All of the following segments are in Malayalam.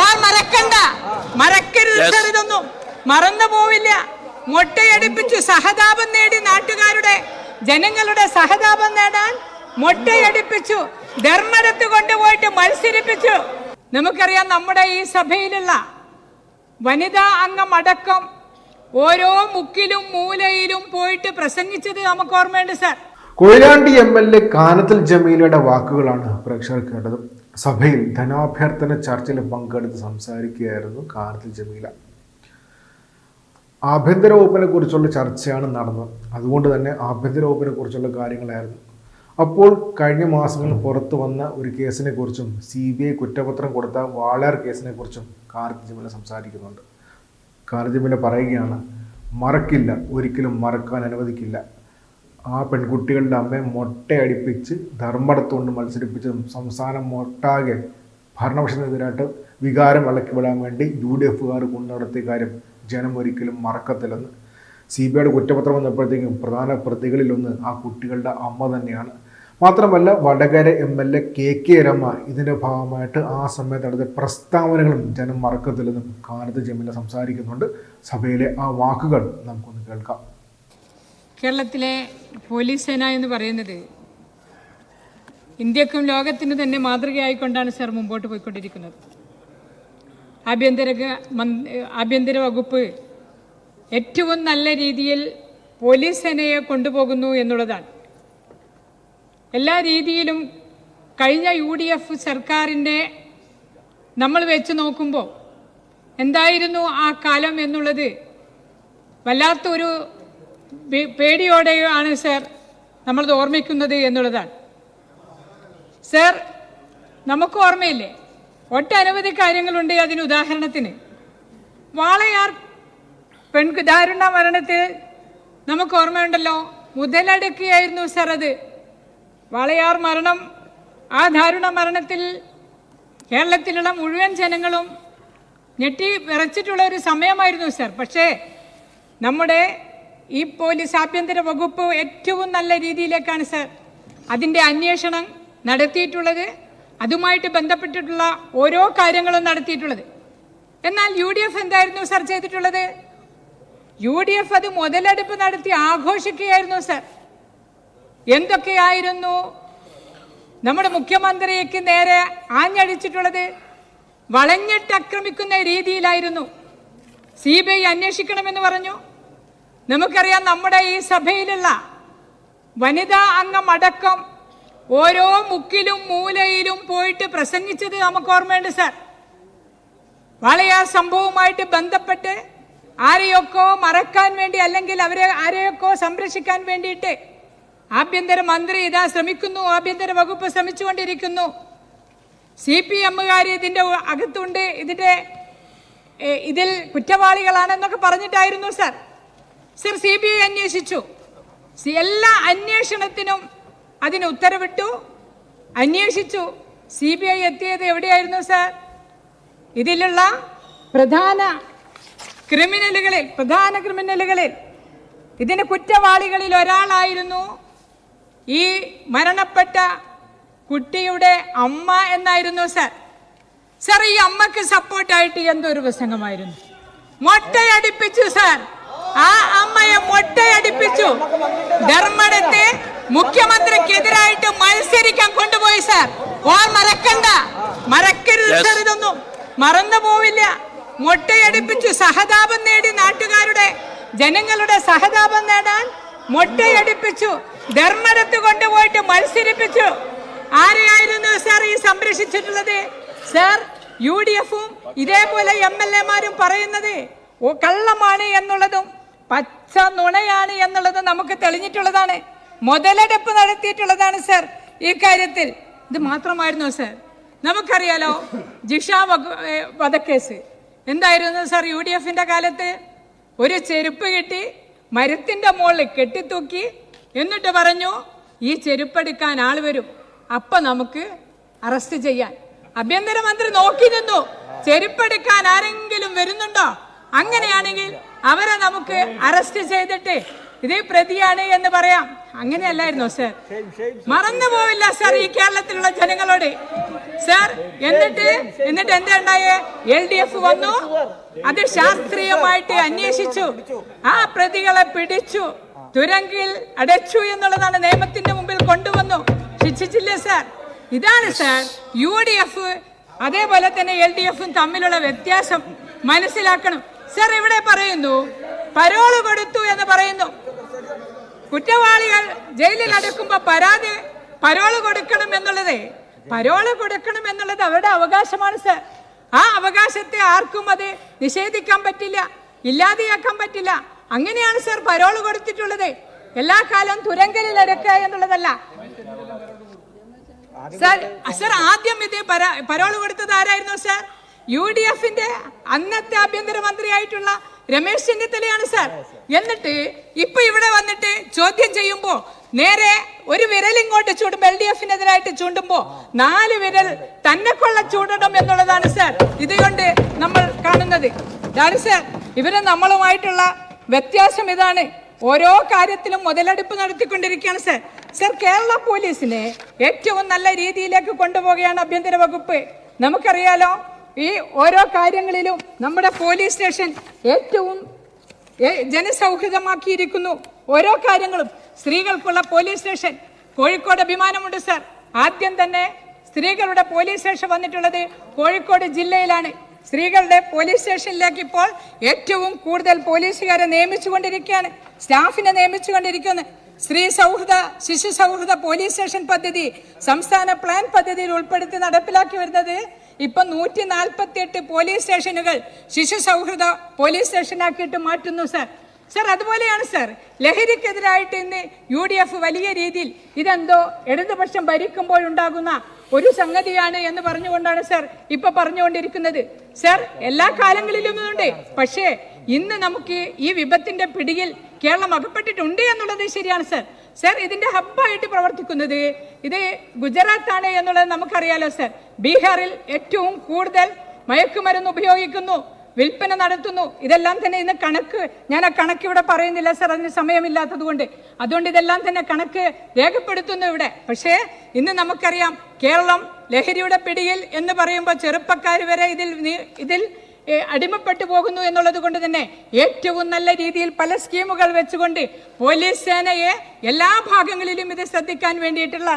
ഓർ മറക്കണ്ട. മറക്കരുത് ഇതൊന്നും. മറന്നു പോവില്ല. മൊട്ടയടിപ്പിച്ചു സഹതാപം നേടി നാട്ടുകാരുടെ ജനങ്ങളുടെ സഹതാപം നേടാൻ മൊട്ടയടിപ്പിച്ചു. ധർമ്മടത്ത് കൊണ്ടുപോയിട്ട് മത്സരിപ്പിച്ചു. നമുക്കറിയാം നമ്മുടെ ഈ സഭയിലുള്ള വനിതാ അംഗം അടക്കം ഓരോ മുക്കിലും മൂലയിലും പോയിട്ട് പ്രസംഗിച്ചത് നമുക്ക് ഓർമ്മയുണ്ട് sir Koyilandy M L A Kanathil ജമീലയുടെ വാക്കുകളാണ് പ്രേക്ഷകർ കേട്ടത്. സഭയിൽ ധനാഭ്യർത്ഥന ചർച്ചയിൽ പങ്കെടുത്ത് സംസാരിക്കുകയായിരുന്നു കാർത്തി ജമീല. ആഭ്യന്തര വകുപ്പിനെ കുറിച്ചുള്ള ചർച്ചയാണ് നടന്നത്. അതുകൊണ്ട് തന്നെ ആഭ്യന്തര വകുപ്പിനെ കുറിച്ചുള്ള കാര്യങ്ങളായിരുന്നു. അപ്പോൾ കഴിഞ്ഞ മാസങ്ങളിൽ പുറത്തു വന്ന ഒരു കേസിനെ കുറിച്ചും സി ബി ഐ കുറ്റപത്രം കൊടുത്ത വാളയാർ കേസിനെ കുറിച്ചും കാർത്തി ജമീല സംസാരിക്കുന്നുണ്ട്. കാർത്തി ജമീല പറയുകയാണ് മറക്കില്ല ഒരിക്കലും മറക്കാൻ അനുവദിക്കില്ല. ആ പെൺകുട്ടികളുടെ അമ്മയെ മൊട്ടയടിപ്പിച്ച് ധർമ്മടത്തുകൊണ്ട് മത്സരിപ്പിച്ചതും സംസ്ഥാനം മൊട്ടാകെ ഭരണപക്ഷത്തിനെതിരായിട്ട് വികാരം വിളക്കി വിടാൻ വേണ്ടി യു ഡി എഫുകാർ കൊണ്ടു നടത്തിയ കാര്യം ജനം ഒരിക്കലും മറക്കത്തില്ലെന്ന് സി ബി ഐയുടെ കുറ്റപത്രം വന്നപ്പോഴത്തേക്കും പ്രധാന പ്രതികളിലൊന്ന് ആ കുട്ടികളുടെ അമ്മ തന്നെയാണ്. മാത്രമല്ല Vadakara M L A K K Rama ഇതിന്റെ ഭാഗമായിട്ട് ആ സമയത്ത് നടത്തിയ പ്രസ്താവനകളും ജനം മറക്കത്തില്ലെന്നും കാനത്ത് ജമീല സംസാരിക്കുന്നുണ്ട്. സഭയിലെ ആ വാക്കുകൾ നമുക്കൊന്ന് കേൾക്കാം. കേരളത്തിലെ പോലീസ് സേന എന്ന് പറയുന്നത് ഇന്ത്യക്കും ലോകത്തിന് തന്നെ മാതൃകയായിക്കൊണ്ടാണ് സാർ മുമ്പോട്ട് പോയിക്കൊണ്ടിരിക്കുന്നത്. ആഭ്യന്തര ആഭ്യന്തര വകുപ്പ് ഏറ്റവും നല്ല രീതിയിൽ പോലീസ് സേനയെ കൊണ്ടുപോകുന്നു എന്നുള്ളതാണ്. എല്ലാ രീതിയിലും കഴിഞ്ഞ യു ഡി എഫ് സർക്കാരിന്റെ നമ്മൾ വെച്ച് നോക്കുമ്പോൾ എന്തായിരുന്നു ആ കാലം എന്നുള്ളത് വല്ലാത്തൊരു പേടിയോടെയാണ് സർ നമ്മൾ ഓർമ്മിക്കുന്നത് എന്നുള്ളതാണ്. സർ നമുക്ക് ഓർമ്മയില്ലേ? ഒട്ടനവധി കാര്യങ്ങളുണ്ട് അതിന് ഉദാഹരണത്തിന്. വാളയാർ പെൺ ദാരുണ മരണത്തിൽ നമുക്ക് ഓർമ്മയുണ്ടല്ലോ. മുതലെടുക്കുകയായിരുന്നു സർ അത്. വാളയാർ മരണം ആ ദാരുണ മരണത്തിൽ കേരളത്തിലുള്ള മുഴുവൻ ജനങ്ങളും ഞെട്ടി വിറച്ചിട്ടുള്ള ഒരു സമയമായിരുന്നു സർ. പക്ഷേ നമ്മുടെ ഈ പോലീസ് ആഭ്യന്തര വകുപ്പ് ഏറ്റവും നല്ല രീതിയിലേക്കാണ് സർ അതിന്റെ അന്വേഷണം നടത്തിയിട്ടുള്ളത്. അതുമായിട്ട് ബന്ധപ്പെട്ടിട്ടുള്ള ഓരോ കാര്യങ്ങളും നടത്തിയിട്ടുള്ളത്. എന്നാൽ യു ഡി എഫ് എന്തായിരുന്നു സർ ചെയ്തിട്ടുള്ളത്? യു ഡി എഫ് അത് മുതലെടുപ്പ് നടത്തി ആഘോഷിക്കുകയായിരുന്നു സർ. എന്തൊക്കെയായിരുന്നു? നമ്മുടെ മുഖ്യമന്ത്രിക്ക് നേരെ ആഞ്ഞടിച്ചിട്ടുള്ളത് വളഞ്ഞിട്ട് ആക്രമിക്കുന്ന രീതിയിലായിരുന്നു. സി ബി ഐ അന്വേഷിക്കണമെന്ന് പറഞ്ഞു. നമുക്കറിയാം നമ്മുടെ ഈ സഭയിലുള്ള വനിതാ അംഗം അടക്കം ഓരോ മുക്കിലും മൂലയിലും പോയിട്ട് പ്രസംഗിച്ചത് നമുക്ക് ഓർമ്മയുണ്ട് സാർ. വാളയാർ സംഭവവുമായിട്ട് ബന്ധപ്പെട്ട് ആരെയൊക്കെ മറക്കാൻ വേണ്ടി അല്ലെങ്കിൽ അവരെ ആരെയൊക്കെ സംരക്ഷിക്കാൻ വേണ്ടിയിട്ട് ആഭ്യന്തര മന്ത്രി ഇതാ ശ്രമിക്കുന്നു ആഭ്യന്തര വകുപ്പ് ശ്രമിച്ചുകൊണ്ടിരിക്കുന്നു. സി പി എമ്മുകാർ ഇതിന്റെ അകത്തുണ്ട് ഇതിന്റെ ഇതിൽ കുറ്റവാളികളാണെന്നൊക്കെ പറഞ്ഞിട്ടായിരുന്നു sir. Sir C B I അന്വേഷിച്ചു. എല്ലാ അന്വേഷണത്തിനും അതിന് ഉത്തരവിട്ടു. അന്വേഷിച്ചു. സി ബി ഐ എത്തിയത് എവിടെയായിരുന്നു സർ? ഇതിലുള്ള പ്രധാന ക്രിമിനലുകളിൽ പ്രധാന ക്രിമിനലുകളിൽ ഇതിന് കുറ്റവാളികളിൽ ഒരാളായിരുന്നു ഈ മരണപ്പെട്ട കുട്ടിയുടെ അമ്മ എന്നായിരുന്നു സർ. സർ ഈ അമ്മയ്ക്ക് സപ്പോർട്ടായിട്ട് എന്തൊരു പ്രസംഗമായിരുന്നു? മൊട്ടയടിപ്പിച്ചു സർ. ആ അമ്മയെ മൊട്ടയടിപ്പിച്ചു. ധർമ്മടത്തെ മുഖ്യമന്ത്രിക്കെതിരായിട്ട് മത്സരിക്കാൻ കൊണ്ടുപോയി സർ. ഓർ മറക്കണ്ട. മറക്കരുത് സാർ ഇതൊന്നും. മറന്നു പോവില്ല. മൊട്ടയടിപ്പിച്ചു. സഹതാപം നേടി നാട്ടുകാരുടെ ജനങ്ങളുടെ സഹതാപം നേടാൻ മൊട്ടയടിപ്പിച്ചു. ധർമ്മടത്ത് കൊണ്ടുപോയിട്ട് മത്സരിപ്പിച്ചു. ആരെയായിരുന്നു സാർ ഈ സംരക്ഷിച്ചിട്ടുള്ളത്? സാർ യു ഡി എഫും ഇതേപോലെ എം എൽ എമാരും പറയുന്നത് ഓ കള്ളമാണ് എന്നുള്ളതും പച്ച നുണയാണ് എന്നുള്ളത് നമുക്ക് തെളിഞ്ഞിട്ടുള്ളതാണ്. മുതലെടുപ്പ് നടത്തിയിട്ടുള്ളതാണ് സർ ഈ കാര്യത്തിൽ. ഇത് മാത്രമായിരുന്നോ സർ? നമുക്കറിയാലോ ജിഷ വധക്കേസ്. എന്തായിരുന്നു സർ യു ഡി എഫിന്റെ കാലത്ത്? ഒരു ചെരുപ്പ് കിട്ടി മരത്തിന്റെ മുകളിൽ കെട്ടിത്തൂക്കി എന്നിട്ട് പറഞ്ഞു ഈ ചെരുപ്പെടുക്കാൻ ആൾ വരും. അപ്പൊ നമുക്ക് അറസ്റ്റ് ചെയ്യാൻ. ആഭ്യന്തരമന്ത്രി നോക്കി നിന്നു. ചെരുപ്പെടുക്കാൻ ആരെങ്കിലും വരുന്നുണ്ടോ? അങ്ങനെയാണെങ്കിൽ അവരെ നമുക്ക് അറസ്റ്റ് ചെയ്തിട്ട് ഇതേ പ്രതിയാണ് എന്ന് പറയാം. അങ്ങനെയല്ലായിരുന്നോ സർ? മറന്നു പോവില്ല സർ ഈ കേരളത്തിലുള്ള ജനങ്ങളോട്. സർ എന്നിട്ട് എന്നിട്ട് എന്താ ഉണ്ടായേ? എൽ ഡി എഫ് വന്നു. അത് ശാസ്ത്രീയമായിട്ട് അന്വേഷിച്ചു. ആ പ്രതികളെ പിടിച്ചു. തുരങ്കിൽ അടച്ചു എന്നുള്ളതാണ് നിയമത്തിന്റെ മുമ്പിൽ കൊണ്ടുവന്നു. ശിക്ഷിച്ചില്ലേ സർ? ഇതാണ് സർ യു ഡി എഫ് അതേപോലെ തന്നെ എൽ ഡി എഫും തമ്മിലുള്ള വ്യത്യാസം മനസ്സിലാക്കണം. സാർ ഇവിടെ പറയുന്നു പരോൾ കൊടുത്തു എന്ന് പറയുന്നു. കുറ്റവാളികൾ ജയിലിൽ അടുക്കുമ്പോ പരാതി പരോൾ കൊടുക്കണം എന്നുള്ളത്. പരോൾ കൊടുക്കണം എന്നുള്ളത് അവരുടെ അവകാശമാണ് സർ ആ അവകാശത്തെ ആർക്കും അത് നിഷേധിക്കാൻ പറ്റില്ല ഇല്ലാതെയാക്കാൻ പറ്റില്ല. അങ്ങനെയാണ് സർ പരോൾ കൊടുത്തിട്ടുള്ളത്. എല്ലാ കാലവും തുരങ്കലിൽ അടക്കുക എന്നുള്ളതല്ല. സർ സർ ആദ്യം ഇത് പരാ- പരോൾ കൊടുത്തത് ആരായിരുന്നു സർ യു ഡി എഫിന്റെ അന്നത്തെ ആഭ്യന്തരമന്ത്രിയായിട്ടുള്ള രമേശ് ചെന്നിത്തലയാണ് സർ. എന്നിട്ട് ഇപ്പൊ ഇവിടെ വന്നിട്ട് ചോദ്യം ചെയ്യുമ്പോ നേരെ ഒരു വിരൽ ഇങ്ങോട്ട് ചൂടുമ്പോ എൽ ഡി എഫിനെതിരായിട്ട് ചൂണ്ടുമ്പോ നാല് വിരൽ തന്നെ കൊള്ള ചൂടണം എന്നുള്ളതാണ് സർ. ഇതുകൊണ്ട് നമ്മൾ കാണുന്നത്. ഇതാണ് സർ. ഇവർ നമ്മളുമായിട്ടുള്ള വ്യത്യാസം ഇതാണ്. ഓരോ കാര്യത്തിലും മുതലെടുപ്പ് നടത്തിക്കൊണ്ടിരിക്കുകയാണ് സർ. സർ കേരള പോലീസിനെ ഏറ്റവും നല്ല രീതിയിലേക്ക് കൊണ്ടുപോവുകയാണ് ആഭ്യന്തര വകുപ്പ്. നമുക്കറിയാലോ ഈ ഓരോ കാര്യങ്ങളിലും നമ്മുടെ പോലീസ് സ്റ്റേഷൻ ഏറ്റവും ജനസൗഹൃദമാക്കിയിരിക്കുന്നു ഓരോ കാര്യങ്ങളും. സ്ത്രീകൾക്കുള്ള പോലീസ് സ്റ്റേഷൻ. കോഴിക്കോട് അഭിമാനമുണ്ട് സർ. ആദ്യം തന്നെ സ്ത്രീകളുടെ പോലീസ് സ്റ്റേഷൻ വന്നിട്ടുള്ളത് കോഴിക്കോട് ജില്ലയിലാണ്. സ്ത്രീകളുടെ പോലീസ് സ്റ്റേഷനിലേക്ക് ഇപ്പോൾ ഏറ്റവും കൂടുതൽ പോലീസുകാരെ നിയമിച്ചുകൊണ്ടിരിക്കുകയാണ്. സ്റ്റാഫിനെ നിയമിച്ചുകൊണ്ടിരിക്കുന്നു. സ്ത്രീ സൗഹൃദ ശിശു സൗഹൃദ പോലീസ് സ്റ്റേഷൻ പദ്ധതി സംസ്ഥാന പ്ലാൻ പദ്ധതിയിൽ ഉൾപ്പെടുത്തി നടപ്പിലാക്കി വരുന്നത് ഇപ്പൊ നൂറ്റി നാൽപ്പത്തി എട്ട് പോലീസ് സ്റ്റേഷനുകൾ ശിശു സൗഹൃദ പോലീസ് സ്റ്റേഷനാക്കിയിട്ട് മാറ്റുന്നു സർ. സർ അതുപോലെയാണ് സർ. ലഹരിക്കെതിരായിട്ട് ഇന്ന് യു ഡി എഫ് വലിയ രീതിയിൽ ഇതെന്തോ ഇടതുപക്ഷം ഭരിക്കുമ്പോഴുണ്ടാകുന്ന ഒരു സംഗതിയാണ് എന്ന് പറഞ്ഞുകൊണ്ടാണ് സർ ഇപ്പൊ പറഞ്ഞുകൊണ്ടിരിക്കുന്നത്. സർ എല്ലാ കാലങ്ങളിലും ഇതുണ്ട് പക്ഷേ ഇന്ന് നമുക്ക് ഈ വിപത്തിന്റെ പിടിയിൽ കേരളം അകപ്പെട്ടിട്ടുണ്ട് എന്നുള്ളത് ശരിയാണ് സർ. സർ ഇതിന്റെ ഹബ്ബായിട്ട് പ്രവർത്തിക്കുന്നത് ഇത് ഗുജറാത്താണ് എന്നുള്ളത് നമുക്കറിയാലോ സർ. ബീഹാറിൽ ഏറ്റവും കൂടുതൽ മയക്കുമരുന്ന് ഉപയോഗിക്കുന്നു വിൽപ്പന നടത്തുന്നു. ഇതെല്ലാം തന്നെ ഇന്ന് കണക്ക് ഞാൻ ആ കണക്ക് ഇവിടെ പറയുന്നില്ല സർ. അതിന് സമയമില്ലാത്തത് കൊണ്ട്. അതുകൊണ്ട് ഇതെല്ലാം തന്നെ കണക്ക് രേഖപ്പെടുത്തുന്നു ഇവിടെ. പക്ഷേ ഇന്ന് നമുക്കറിയാം കേരളം ലഹരിയുടെ പിടിയിൽ എന്ന് പറയുമ്പോൾ ചെറുപ്പക്കാർ വരെ ഇതിൽ ഇതിൽ അടിമപ്പെട്ടു പോകുന്നു എന്നുള്ളത് കൊണ്ട് തന്നെ ഏറ്റവും നല്ല രീതിയിൽ പല സ്കീമുകൾ വെച്ചുകൊണ്ട് പോലീസ് സേനയെ എല്ലാ ഭാഗങ്ങളിലും ഇത് ശ്രദ്ധിക്കാൻ വേണ്ടിയിട്ടുള്ള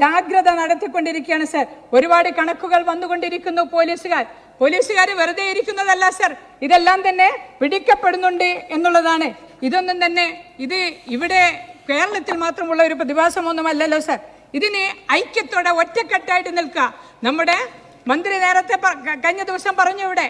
ജാഗ്രത നടത്തിക്കൊണ്ടിരിക്കുകയാണ് സർ. ഒരുപാട് കണക്കുകൾ വന്നുകൊണ്ടിരിക്കുന്നു പോലീസുകാർ. പോലീസുകാർ വെറുതെ ഇരിക്കുന്നതല്ല സർ. ഇതെല്ലാം തന്നെ പിടിക്കപ്പെടുന്നുണ്ട് എന്നുള്ളതാണ്. ഇതൊന്നും തന്നെ ഇത് ഇവിടെ കേരളത്തിൽ മാത്രമുള്ള ഒരു പ്രതിഭാസമൊന്നുമല്ലല്ലോ സർ. ഇതിന് ഐക്യത്തോടെ ഒറ്റക്കെട്ടായിട്ട് നിൽക്കുക. നമ്മുടെ മന്ത്രി നേരത്തെ കഴിഞ്ഞ ദിവസം പറഞ്ഞു ഇവിടെ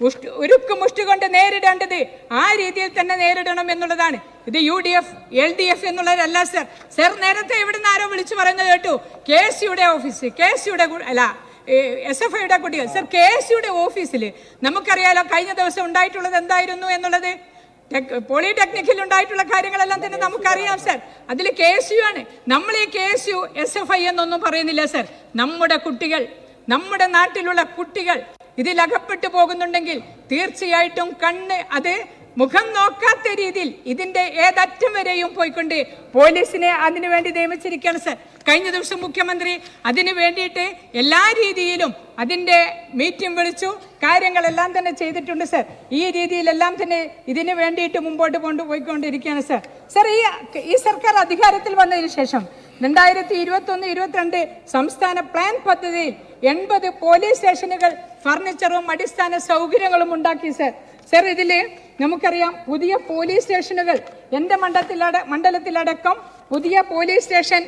ഉഷ്ട് ഉരുക്ക് മുഷ്ടി കൊണ്ട് നേരിടേണ്ടത് ആ രീതിയിൽ തന്നെ നേരിടണം എന്നുള്ളതാണ്. ഇത് U D F L D F എന്നുള്ളതല്ല സർ. സർ നേരത്തെ ഇവിടുന്ന് ആരോ വിളിച്ചു പറയുന്നത് കേട്ടു. കെ എസ് യുടെ ഓഫീസ് കെ എസ് യുടെ അല്ല എസ് എഫ് ഐയുടെ കുട്ടികൾ സർ കെ എസ് യുടെ ഓഫീസിൽ നമുക്കറിയാലോ കഴിഞ്ഞ ദിവസം ഉണ്ടായിട്ടുള്ളത് എന്തായിരുന്നു എന്നുള്ളത്? ടെക്- പോളിടെക്നിക്കിൽ ഉണ്ടായിട്ടുള്ള കാര്യങ്ങളെല്ലാം തന്നെ നമുക്കറിയാം സർ. അതിൽ കെ എസ് യു ആണ്. നമ്മൾ ഈ K S U S F I എന്നൊന്നും പറയുന്നില്ല സർ. നമ്മുടെ കുട്ടികൾ നമ്മുടെ നാട്ടിലുള്ള കുട്ടികൾ ഇതിൽ അകപ്പെട്ടു പോകുന്നുണ്ടെങ്കിൽ തീർച്ചയായിട്ടും കണ്ണ് അത് മുഖം നോക്കാത്ത രീതിയിൽ ഇതിന്റെ ഏതറ്റം വരെയും പോയിക്കൊണ്ട് പോലീസിനെ അതിനു വേണ്ടി നിയമിച്ചിരിക്കുകയാണ് സർ. കഴിഞ്ഞ ദിവസം മുഖ്യമന്ത്രി അതിനു വേണ്ടിയിട്ട് എല്ലാ രീതിയിലും അതിന്റെ മീറ്റിംഗ് വിളിച്ചു. കാര്യങ്ങളെല്ലാം തന്നെ ചെയ്തിട്ടുണ്ട് സർ. ഈ രീതിയിലെല്ലാം തന്നെ ഇതിനു വേണ്ടിയിട്ട് മുമ്പോട്ട് കൊണ്ടുപോയിക്കൊണ്ടിരിക്കുകയാണ് സർ. സർ ഈ ഈ സർക്കാർ അധികാരത്തിൽ വന്നതിന് ശേഷം രണ്ടായിരത്തി ഇരുപത്തി ഒന്ന് ഇരുപത്തിരണ്ട് സംസ്ഥാന പ്ലാൻ പദ്ധതിയിൽ എൺപത് പോലീസ് സ്റ്റേഷനുകൾ ഫർണിച്ചറും അടിസ്ഥാന സൗകര്യങ്ങളും ഉണ്ടാക്കി സർ. സർ ഇതിൽ നമുക്കറിയാം പുതിയ പോലീസ് സ്റ്റേഷനുകൾ എന്റെ മണ്ഡലത്തിലട മണ്ഡലത്തിലടക്കം പുതിയ പോലീസ് സ്റ്റേഷൻ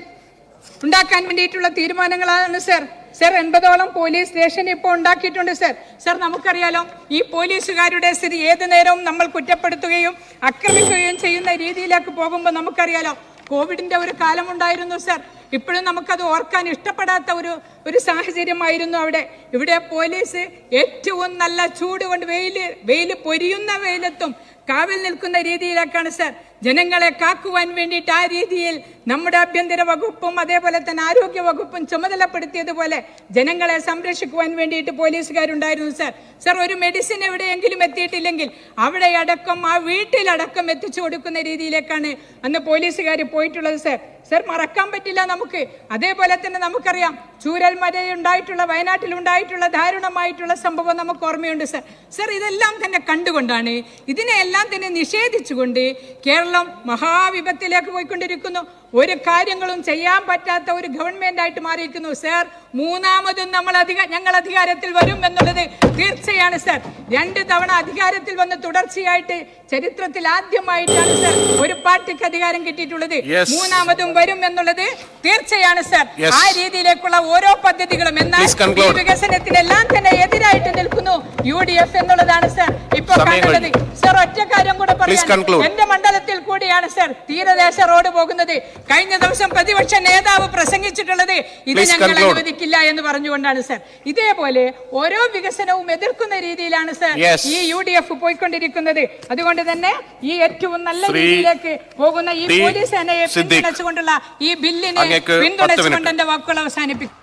ഉണ്ടാക്കാൻ വേണ്ടിയിട്ടുള്ള തീരുമാനങ്ങളാണ് സർ. സർ എൺപതോളം പോലീസ് സ്റ്റേഷൻ ഇപ്പോൾ ഉണ്ടാക്കിയിട്ടുണ്ട് സർ. സർ നമുക്കറിയാലോ ഈ പോലീസുകാരുടെ സ്ഥിതി ഏത് നേരവും നമ്മൾ കുറ്റപ്പെടുത്തുകയും ആക്രമിക്കുകയും ചെയ്യുന്ന രീതിയിലേക്ക് പോകുമ്പോൾ നമുക്കറിയാലോ കോവിഡിന്റെ ഒരു കാലമുണ്ടായിരുന്നു സർ. ഇപ്പോഴും നമുക്കത് ഓർക്കാൻ ഇഷ്ടപ്പെടാത്ത ഒരു ഒരു സാഹചര്യമായിരുന്നു അവിടെ. ഇവിടെ പോലീസ് ഏറ്റവും നല്ല ചൂട് കൊണ്ട് വെയിൽ വെയിൽ പൊരിയുന്ന വെയിലത്തും കാവൽ നിൽക്കുന്ന രീതിയിലേക്കാണ് സർ. ജനങ്ങളെ കാക്കുവാൻ വേണ്ടിയിട്ട് ആ രീതിയിൽ നമ്മുടെ ആഭ്യന്തര വകുപ്പും അതേപോലെ തന്നെ ആരോഗ്യ വകുപ്പും ചുമതലപ്പെടുത്തിയതുപോലെ ജനങ്ങളെ സംരക്ഷിക്കുവാൻ വേണ്ടിയിട്ട് പോലീസുകാരുണ്ടായിരുന്നു സർ. സർ ഒരു മെഡിസിൻ എവിടെയെങ്കിലും എത്തിയിട്ടില്ലെങ്കിൽ അവിടെ അടക്കം ആ വീട്ടിലടക്കം എത്തിച്ചു കൊടുക്കുന്ന രീതിയിലേക്കാണ് അന്ന് പോലീസുകാർ പോയിട്ടുള്ളത് സർ. സർ മറക്കാൻ പറ്റില്ല നമുക്ക്. അതേപോലെ തന്നെ നമുക്കറിയാം ചൂരൽമലയുണ്ടായിട്ടുള്ള വയനാട്ടിൽ ഉണ്ടായിട്ടുള്ള ദാരുണമായിട്ടുള്ള സംഭവം നമുക്ക് ഓർമ്മയുണ്ട് സർ. സർ ഇതെല്ലാം തന്നെ കണ്ടുകൊണ്ടാണ് ഇതിനെല്ലാം തന്നെ നിഷേധിച്ചുകൊണ്ട് കേരളം മഹാവിപത്തിലേക്ക് പോയിക്കൊണ്ടിരിക്കുന്നു. ഒരു കാര്യങ്ങളും ചെയ്യാൻ പറ്റാത്ത ഒരു ഗവൺമെന്റ് ആയിട്ട് മാറിയിരിക്കുന്നു സർ. മൂന്നാമതും നമ്മൾ അധിക ഞങ്ങൾ അധികാരത്തിൽ വരും എന്നുള്ളത് തീർച്ചയാണ് സർ. രണ്ട് തവണ അധികാരത്തിൽ വന്ന് തുടർച്ചയായിട്ട് ചരിത്രത്തിൽ ആദ്യമായിട്ടാണ് സർ ഒരു പാർട്ടിക്ക് അധികാരം കിട്ടിയിട്ടുള്ളത്. മൂന്നാമതും വരും എന്നുള്ളത് തീർച്ചയാണ് സർ. ആ രീതിയിലേക്കുള്ള ഓരോ പദ്ധതികളും എന്നാൽ ഈ വികസനത്തിനെല്ലാം തന്നെ എതിരായിട്ട് നിൽക്കുന്നു യു ഡി എഫ് എന്നുള്ളതാണ് സർ. ഇപ്പൊ കാണുന്നത്. സർ ഒറ്റ കാര്യം കൂടെ പറയാം എന്റെ മണ്ഡലത്തിൽ കൂടിയാണ് സർ തീരദേശ റോഡ് പോകുന്നത്. കഴിഞ്ഞ ദിവസം പ്രതിപക്ഷ നേതാവ് പ്രസംഗിച്ചിട്ടുള്ളത് ഇത് ഞങ്ങൾ. അനുവദിക്കില്ല എന്ന് പറഞ്ഞുകൊണ്ടാണ് സർ ഇതേപോലെ ഓരോ വികസനവും എതിർക്കുന്ന രീതിയിലാണ് സർ ഈ യു ഡി എഫ് പോയിക്കൊണ്ടിരിക്കുന്നത്. അതുകൊണ്ട് തന്നെ ഈ ഏറ്റവും നല്ല രീതിയിലേക്ക് പോകുന്ന ഈ പോലീസ് സേനയെ പിന്തുണച്ചുകൊണ്ടുള്ള ഈ ബില്ലിനെ പിന്തുണച്ചുകൊണ്ട് എന്റെ വാക്കുകൾ അവസാനിപ്പിക്കും.